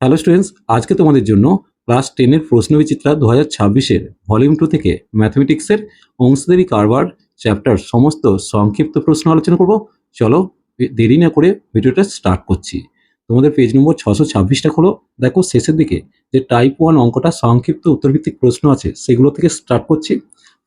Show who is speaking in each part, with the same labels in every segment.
Speaker 1: Hello students আজকে তোমাদের জন্য ক্লাস টেনের প্রশ্নবিচিত্রা দু হাজার ছাব্বিশের ভলিউম টু থেকে ম্যাথমেটিক্সের অংশদারি কারবার চ্যাপ্টার সমস্ত সংক্ষিপ্ত প্রশ্ন আলোচনা করব। চলো দেরি না করে ভিডিওটা স্টার্ট করছি। তোমাদের পেজ নম্বর ছশো ছাব্বিশটা খোলো। দেখো শেষের দিকে যে টাইপ ওয়ান অঙ্কটা সংক্ষিপ্ত উত্তরভিত্তিক প্রশ্ন আছে, সেগুলো থেকে স্টার্ট করছি।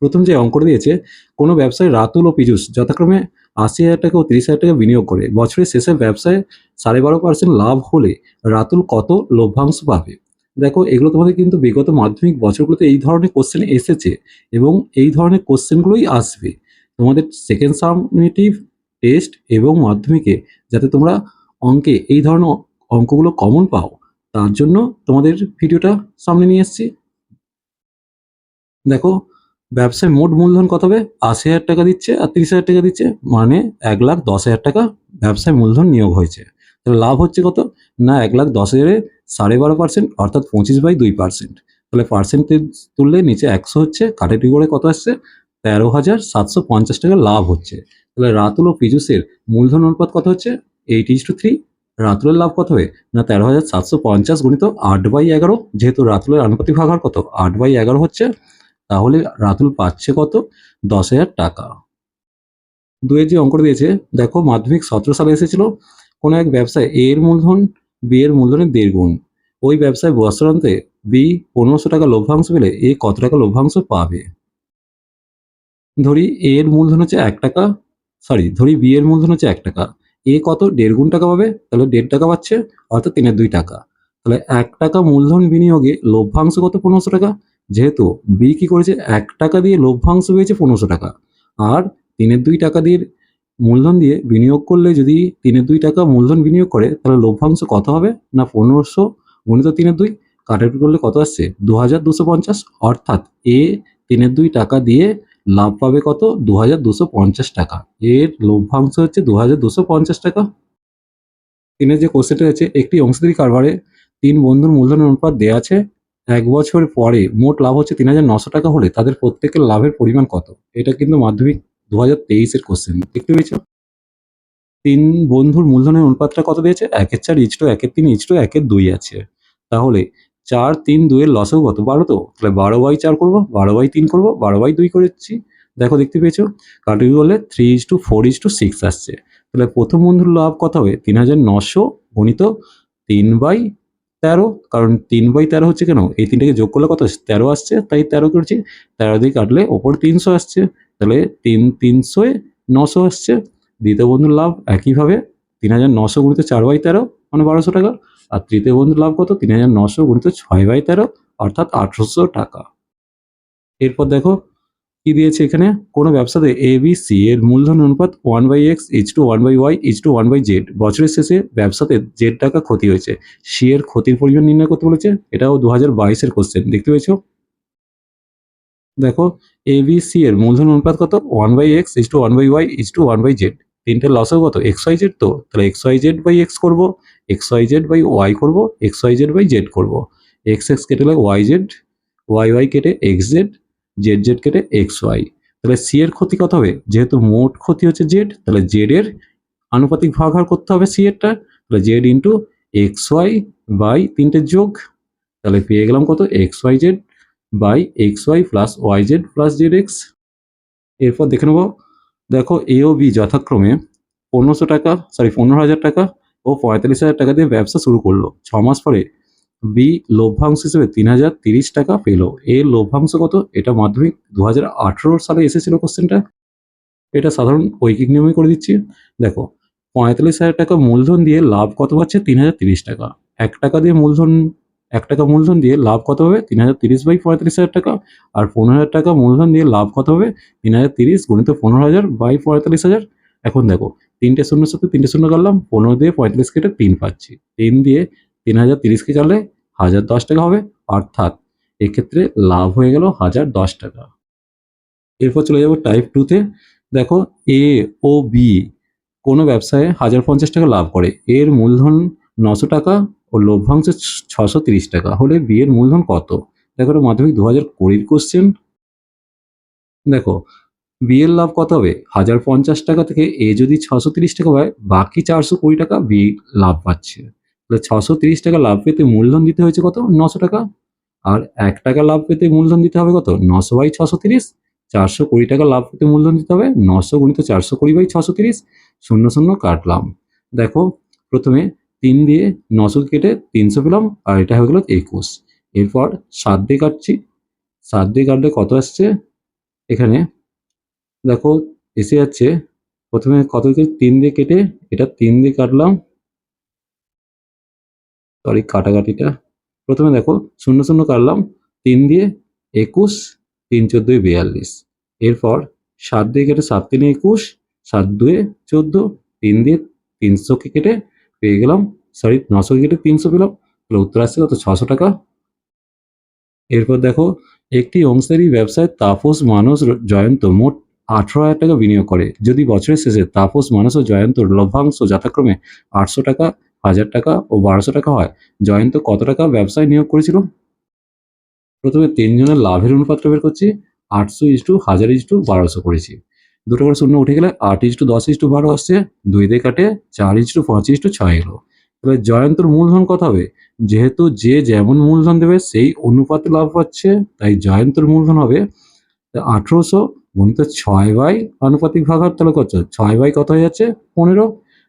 Speaker 1: প্রথম যে অঙ্কটা দিয়েছে, কোনো ব্যবসায় রাতুল ও পীযুষ যথাক্রমে আশি হাজার টাকা ও তিরিশ হাজার টাকা বিনিয়োগ করে। বছরের শেষে ব্যবসায় সাড়ে বারো পার্সেন্ট লাভ হলে রাতুল কত লভ্যাংশ পাবে? দেখো, এগুলো তোমাদের কিন্তু বিগত মাধ্যমিক বছরগুলোতে এই ধরনের কোশ্চেন এসেছে এবং এই ধরনের কোশ্চেনগুলোই আসবে। তোমাদের সেকেন্ড সাবমিটিভ টেস্ট এবং মাধ্যমিকে যাতে তোমরা অঙ্কে এই ধরনের অঙ্কগুলো কমন পাও, তার জন্য তোমাদের ভিডিওটা সামনে নিয়ে এসেছি। দেখো ব্যবসায় মোট মূলধন কত হবে? আশি হাজার টাকা দিচ্ছে আর তিরিশ হাজার টাকা দিচ্ছে। মানে এক লাখ দশ হাজার টাকা ব্যবসায় মূলধন নিয়োগ হয়েছে। তাহলে লাভ হচ্ছে কত? না, এক লাখ দশ হাজারে সাড়ে বারো পার্সেন্ট অর্থাৎ পঁচিশ বাই দুই পার্সেন্ট তাহলে পার্সেন্টেজ তুললে নিচে একশো হচ্ছে কাটাটি করে কত আসছে? তেরো হাজার সাতশো পঞ্চাশ টাকা লাভ হচ্ছে। তাহলে রাতুল ও পীযুষের মূলধন অনুপাত কত হচ্ছে? এইট ইস টু থ্রি রাতুলের লাভ কত হবে? না, তেরো হাজার সাতশো পঞ্চাশ গুণিত আট বাই এগারো, যেহেতু রাতুলের আনুপাতিক ভাগ কত? আট বাই এগারো হচ্ছে তাহলে রাতুল পাচ্ছে কত? দশ হাজার টাকা। দুয়ের যে অঙ্কটা দিয়েছে, দেখো মাধ্যমিক সতেরো সালে এসেছিল, কোনো এক ব্যবসায় এ এর মূলধন বি এর মূলধনের দেড় গুণ ওই ব্যবসায় বস্ত্রান্তে বি পনেরোশো টাকা লভ্যাংশ পেলে এ কত টাকা লভ্যাংশ পাবে? ধরি এ এর মূলধন হচ্ছে এক টাকা সরি ধরি বি এর মূলধন হচ্ছে এক টাকা। এ কত? দেড় গুণ টাকা পাবে, তাহলে দেড় টাকা পাচ্ছে, অর্থাৎ তিনের দুই টাকা। তাহলে এক টাকা মূলধন বিনিয়োগে লভ্যাংশ কত? পনেরোশো টাকা। যেহেতু বি কি করেছে? এক টাকা দিয়ে লভ্যাংশ পেয়েছে পনেরোশো টাকা। আর তিনের দুই টাকা দিয়ে মূলধন দিয়ে বিনিয়োগ করলে যদি তিনের দুই টাকা মূলধন বিনিয়োগ করে, তাহলে লভ্যাংশ কত হবে? না, পনেরোশো গুণিত তিনের দুই কাটাকুটি করলে কত আসছে? দু হাজার দুশো পঞ্চাশ। অর্থাৎ এ তিনের দুই টাকা দিয়ে লাভ পাবে কত? দু হাজার দুশো পঞ্চাশ টাকা। এর লভ্যাংশ হচ্ছে দু হাজার দুশো পঞ্চাশ টাকা। তিনের যে কোশ্চেনটা আছে, একটি অংশীদারি কারবারে তিন বন্ধুর মূলধন অনুপাত দেওয়া আছে। এক বছর পরে মোট লাভ হচ্ছে তিন হাজার নশো টাকা হলে তাদের প্রত্যেকের লাভের পরিমাণ কত? এটা কিন্তু মাধ্যমিক দু হাজার তেইশের কোশ্চেন দেখতে পেয়েছ? তিন বন্ধুর মূলধনের অনুপাতটা কত দিয়েছে? একের চার ইচ টু একের তিন ইচ টু একের দুই আছে। তাহলে চার তিন দুইয়ের লসও কত? বারো তো? তাহলে বারো বাই চার করব, বারো বাই তিন করব, বারো বাই দুই করেছি। দেখো, দেখতে পেয়েছ? কাটুরি করলে three is to four is to six আসছে। তাহলে প্রথম বন্ধুর লাভ কত হবে? তিন হাজার নশো গণিত তিন বাই তেরো, কারণ তিন বাই তেরো হচ্ছে কেন? এই তিনটাকে যোগ করলে কত? তেরো আসছে, তাই তেরো করছি? তেরো দিয়ে কাটলে ওপর তিনশো আসছে। তাহলে তিন, তিনশোয় নশো আসছে। দ্বিতীয় বন্ধুর লাভ একইভাবে তিন হাজার নশো গুণিত চার বাই তেরো মানে বারোশো টাকা। আর তৃতীয় বন্ধুর লাভ কত? তিন হাজার নশো গুণিত ছয় বাই তেরো, অর্থাৎ আঠারোশো টাকা। এরপর দেখো কি দিয়েছে এখানে? কোনো ব্যবসাতে এ বি সি এর মূলধন অনুপাত one by X is to one by Y is to one by Z বছরের শেষে ব্যবসাতে জেড টাকা ক্ষতি হয়েছে। সি এর ক্ষতির পরিমাণ নির্ণয় করতে বলেছে। এটাও দু হাজার বাইশের কোশ্চেন দেখতে পেয়েছ? দেখো এ বি সি এর মূলধন অনুপাত কত? One by X is to one by Y is to one by Z তিনটে লসও কত? এক্স ওয়াই জেড তো? তাহলে X Y Z by X করব। X Y Z by Y করব। X Y Z by Z করব। X X কেটে গেলে ওয়াই জেড ওয়াই ওয়াই কেটে এক্স জেড জেড জেড কেটে এক্স ওয়াই তাহলে সি এর ক্ষতি কত হবে? যেহেতু মোট ক্ষতি হচ্ছে জেড তাহলে জেড এর আনুপাতিক ভাগাহার করতে হবে সি এরটা। তাহলে Z into X Y by তিনটে যোগ, তাহলে পেয়ে গেলাম কত? X Y Z by X Y plus Y Z plus Z X এরপর দেখে নেব, দেখো এ ও বি যথাক্রমে পনেরোশো টাকা সরি পনেরো হাজার টাকা ও পঁয়তাল্লিশ হাজার টাকা দিয়ে ব্যবসা শুরু করল। ছ মাস পরে বি লভ্যাংশ হিসেবে তিন হাজার তিরিশ টাকা পেল। এর লভ্যাংশ কত? এটা মাধ্যমিক দু হাজার আঠেরো সালে এসেছিল কোশ্চেনটা এটা সাধারণ ঐকিক নিয়মে করে দিচ্ছি। দেখো, পঁয়তাল্লিশ হাজার টাকা মূলধন দিয়ে লাভ কত পাচ্ছে? তিন হাজার তিরিশ টাকা। এক টাকা দিয়ে মূলধন, এক টাকা মূলধন দিয়ে লাভ কত হবে? তিন হাজার তিরিশ বাই পঁয়তাল্লিশ হাজার টাকা। আর পনেরো হাজার টাকা মূলধন দিয়ে লাভ কত হবে? তিন হাজার তিরিশ গুণিত পনেরো হাজার বাই পঁয়তাল্লিশ হাজার। এখন দেখো, তিনটে শূন্যের সাথে তিনটে শূন্য কাটলাম। পনেরো দিয়ে পঁয়তাল্লিশ কেটে তিন পাচ্ছি। তিন দিয়ে তিন হাজার তিরিশকে চালে হাজার দশ টাকা হবে। অর্থাৎ এক্ষেত্রে লাভ হয়ে গেল হাজার দশ টাকা। এরপর চলে যাব টাইপ টুতে দেখো এ ও বি কোনো ব্যবসায় হাজার পঞ্চাশ টাকা লাভ করে। এর মূলধন নশো টাকা ও লভ্যাংশ ছশো তিরিশ টাকা। হলে বি এর মূলধন কত? দেখো মাধ্যমিক দু হাজার কুড়ির কোশ্চেন দেখো বি এর লাভ কত হবে? হাজার পঞ্চাশ টাকা থেকে এ যদি ছশো তিরিশ টাকা হয়, বাকি চারশো কুড়ি টাকা বি লাভ পাচ্ছে। ছশো তিরিশ টাকা লাভ পেতে মূলধন দিতে হয়েছে কত? নশো টাকা। আর এক টাকা লাভ পেতে মূলধন দিতে হবে কত? নশো বাই ছশো তিরিশ। চারশো কুড়ি টাকা লাভ পেতে মূলধন দিতে হবে। নশো গুণিত চারশো কুড়ি বাই ছশো তিরিশ। শূন্য শূন্য কাটলাম। দেখো, প্রথমে তিন দিয়ে নশো কেটে তিনশো পেলাম, আর এটা হয়ে গেল একুশ। এরপর সাত দিয়ে কাটছি। সাত দিয়ে কাটলে কত আসছে? এখানে দেখো, এসে যাচ্ছে। প্রথমে কত তিন দিয়ে কেটে, এটা তিন দিয়ে কাটলাম। সরি কাটাকাটিটা। প্রথমে দেখো, শূন্য শূন্য কাটলাম, তিন দিয়ে একুশ, তিন চোদ্দোই বিয়াল্লিশ। এরপর সাত দিয়ে কেটে সাত তিনে একুশ, সাত দুয়ে চোদ্দ, তিন দিয়ে তিনশোকে কেটে পেয়ে গেলাম সরি নশো কেটে তিনশো পেলাম, তাহলে উত্তর আসছে কত? ছশো টাকা। এরপর দেখো, একটি অংশীদারি ব্যবসায় তাপস মানস জয়ন্ত মোট আঠারো হাজার টাকা বিনিয়োগ করে। যদি বছরের শেষে তাপস মানস ও জয়ন্তর লভ্যাংশ যথাক্রমে আটশো টাকা হাজার টাকা ও বারোশো টাকা হয়। জয়ন্ত কত টাকা ব্যবসায় নিয়োগ করেছিল? প্রথমে তিনজনের লাভের অনুপাতটা বের করছি, আটশো ইস টু হাজার ইস টু বারোশো করেছি। দুটো করে শূন্য উঠে গেলে আট ইস টু দশ ইস টু বারো আসছে, দুই দিয়ে কাটে চার ইস টু পাঁচ ইস টু ছয় এলো। তাহলে জয়ন্তর মূলধন কত হবে? যেহেতু যে যেমন মূলধন দেবে, সেই অনুপাতে লাভ পাচ্ছে, তাই জয়ন্তর মূলধন হবে আঠেরোশো গুণিত ছয় বাই আনুপাতিক ভাগ তাহলে কত? ছয় বাই কত হয়ে যাচ্ছে? পনেরো।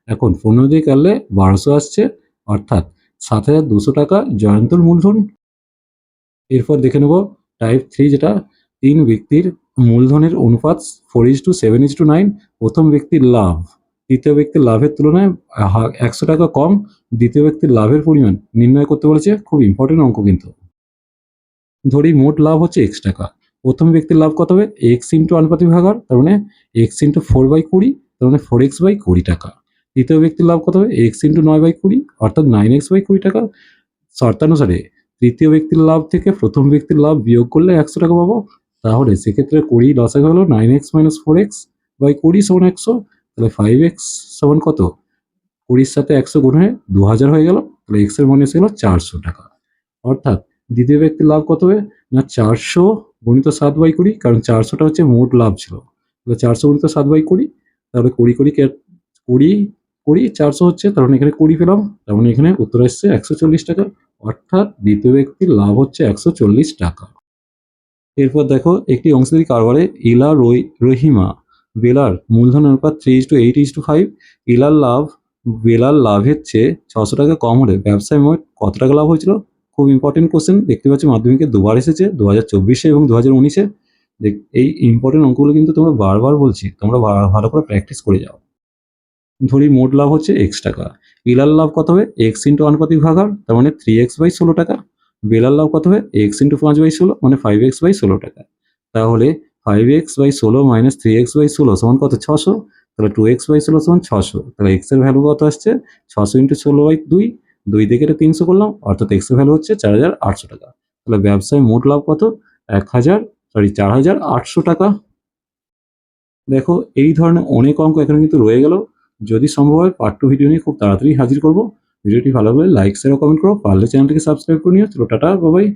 Speaker 1: এখন পনেরো দিয়ে কাটলে বারোশো আসছে, অর্থাৎ সাত হাজার দুশো টাকা জয়ন্তর মূলধন। এরপর দেখে নেব টাইপ থ্রি যেটা, তিন ব্যক্তির মূলধনের অনুপাত four is to seven is to nine প্রথম ব্যক্তির লাভ। তৃতীয় ব্যক্তির লাভের তুলনায় একশো টাকা কম, দ্বিতীয় ব্যক্তির লাভের পরিমাণ নির্ণয় করতে বলেছে, খুব ইম্পর্টেন্ট অঙ্ক কিন্তু। ধরি মোট লাভ হচ্ছে এক্স টাকা। প্রথম ব্যক্তির লাভ কত হবে? এক্স ইন্টু আনুপাতিক ভাগার তার মানে এক্স ইন্টু ফোর বাই কুড়ি, তার মানে ফোর এক্স বাই কুড়ি টাকা। দ্বিতীয় ব্যক্তির লাভ কত হবে? এক্স ইন্টু নয় বাই কুড়ি, অর্থাৎ নাইন এক্স বাই কুড়ি টাকা। শর্তানুসারে তৃতীয় ব্যক্তির লাভ থেকে প্রথম ব্যক্তির লাভ বিয়োগ করলে একশো টাকা পাবো। তাহলে সেক্ষেত্রে কুড়ি লসাগু হলো nine X minus four X by কুড়ি সমান একশো, তাহলে ফাইভ এক্স সমান কত? কুড়ির সাথে একশো গুণ হয়ে দু হাজার হয়ে গেল, তাহলে এক্সের মান এসে গেলো চারশো টাকা। অর্থাৎ দ্বিতীয় ব্যক্তির লাভ কত হবে? না, চারশো গুণিত সাত বাই কুড়ি, কারণ চারশোটা হচ্ছে মোট লাভ ছিল। তাহলে চারশো গুণিত সাত বাই কুড়ি, তাহলে কুড়ি কুড়ি কুড়ি কুড়ি, চারশো হচ্ছে, তার মানে এখানে কুড়ি পেলাম, তার মানে এখানে উত্তর এসছে একশো চল্লিশ টাকা। অর্থাৎ দ্বিতীয় ব্যক্তির লাভ হচ্ছে একশো চল্লিশ টাকা। এরপর দেখো, একটি অংশীদারি কারবারে ইলা রহিমা, বেলার মূলধন অনুপাত three is to eight is to five ইলার লাভ, বেলার লাভের চেয়ে ছশো টাকা কম হলে ব্যবসায় মোট কত টাকা লাভ হয়েছিল? খুব ইম্পর্টেন্ট কোশ্চেন দেখতে পাচ্ছি মাধ্যমিকে দুবার এসেছে দু হাজার চব্বিশে এবং দু হাজার উনিশে। দেখ, এই ইম্পর্টেন্ট অঙ্কগুলো কিন্তু তোমরা বারবার বলছি, তোমরা ভালো করে প্র্যাকটিস করে যাও। ধরি মোট লাভ হচ্ছে এক্স টাকা। ইলার লাভ কত হবে? এক্স ইন্টু আনুপাতিক ভাগার তার মানে থ্রি এক্স বাই ষোলো টাকা। বেলার লাভ কত হবে? এক্স ইন্টু পাঁচ বাই ষোলো মানে ফাইভ এক্স বাই ষোলো টাকা। তাহলে ফাইভ এক্স বাই ষোলো মাইনাস থ্রি এক্স বাই ষোলো সমান কত? ছশো। তাহলে টু এক্স বাই ষোলো সমান ছশো। তাহলে এক্সের ভ্যালু কত আসছে? ছশো ইন্টু ষোলো বাই দুই। দুই থেকে এটা তিনশো করলাম, অর্থাৎ এক্সের ভ্যালু হচ্ছে চার হাজার আটশো টাকা। তাহলে ব্যবসায় মোট লাভ কত? এক হাজার সরি চার হাজার আটশো টাকা। দেখো, এই ধরনের অনেক অঙ্ক এখানে কিন্তু রয়ে গেল। যদি সম্ভব হয় পার্ট টু ভিডিও নিয়ে খুব তাড়াতাড়ি হাজির করব। ভিডিওটি ভালো লাগলে লাইক শেয়ার কমেন্ট করো। পারলে চ্যানেলটিকে সাবস্ক্রাইব করে নিও। চলো, টাটা বাবাই